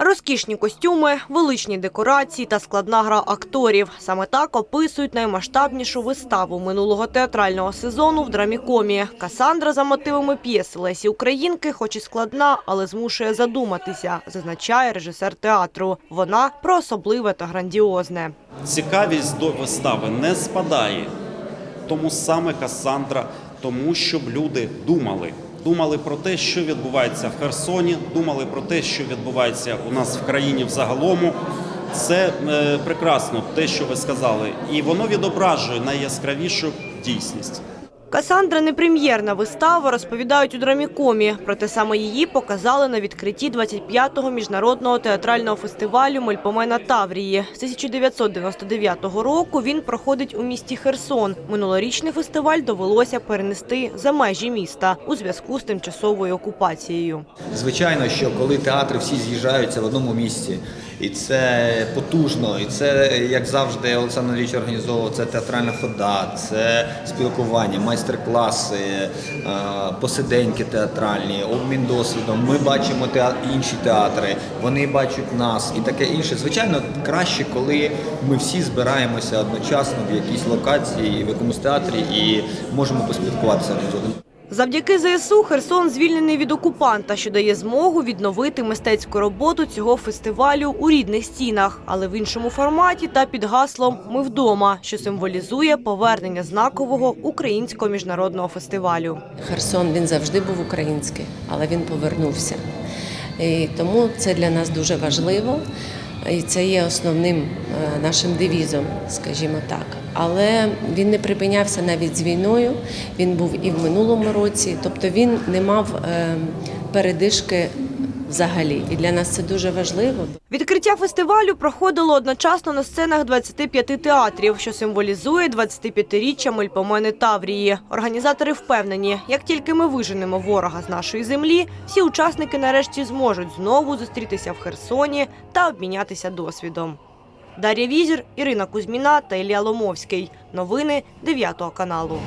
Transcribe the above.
Розкішні костюми, величні декорації та складна гра акторів. Саме так описують наймасштабнішу виставу минулого театрального сезону в драмікомі. Касандра за мотивами п'єси Лесі Українки, хоч і складна, але змушує задуматися, зазначає режисер театру. Вона про особливе та грандіозне. Цікавість до вистави не спадає. Тому саме Кассандра, тому щоб люди думали. Думали про те, що відбувається в Херсоні, думали про те, що відбувається у нас в країні взагалому. Це е, прекрасно, те, що ви сказали, і воно відображує найяскравішу дійсність. Касандра не прем'єрна вистава, розповідають у драмікомі. Проте саме її показали на відкритті 25-го міжнародного театрального фестивалю Мельпомена Таврії. З 1999 року він проходить у місті Херсон. Минулорічний фестиваль довелося перенести за межі міста у зв'язку з тимчасовою окупацією. Звичайно, що коли театри всі з'їжджаються в одному місці, і це потужно, і це, як завжди, Олександр Андрійович організовував, це театральна хода, це спілкування, майстер-класи, е, посиденьки театральні, обмін досвідом. Ми бачимо інші театри, вони бачать нас і таке інше. Звичайно, краще, коли ми всі збираємося одночасно в якійсь локації, в якомусь театрі і можемо поспілкуватися з одним. Завдяки ЗСУ Херсон звільнений від окупанта, що дає змогу відновити мистецьку роботу цього фестивалю у рідних стінах, але в іншому форматі та під гаслом Ми вдома, що символізує повернення знакового українського міжнародного фестивалю. Херсон він завжди був український, але він повернувся. І тому це для нас дуже важливо. І це є основним е, нашим девізом, скажімо так. Але він не припинявся навіть з війною. Він був і в минулому році, тобто він не мав е, передишки взагалі. І для нас це дуже важливо. Відкриття фестивалю проходило одночасно на сценах 25 театрів, що символізує 25-річчя Мельпомени Таврії. Організатори впевнені, як тільки ми виженемо ворога з нашої землі, всі учасники нарешті зможуть знову зустрітися в Херсоні та обмінятися досвідом. Дар'я Візір, Ірина Кузьміна та Ілля Ломовський. Новини 9 каналу.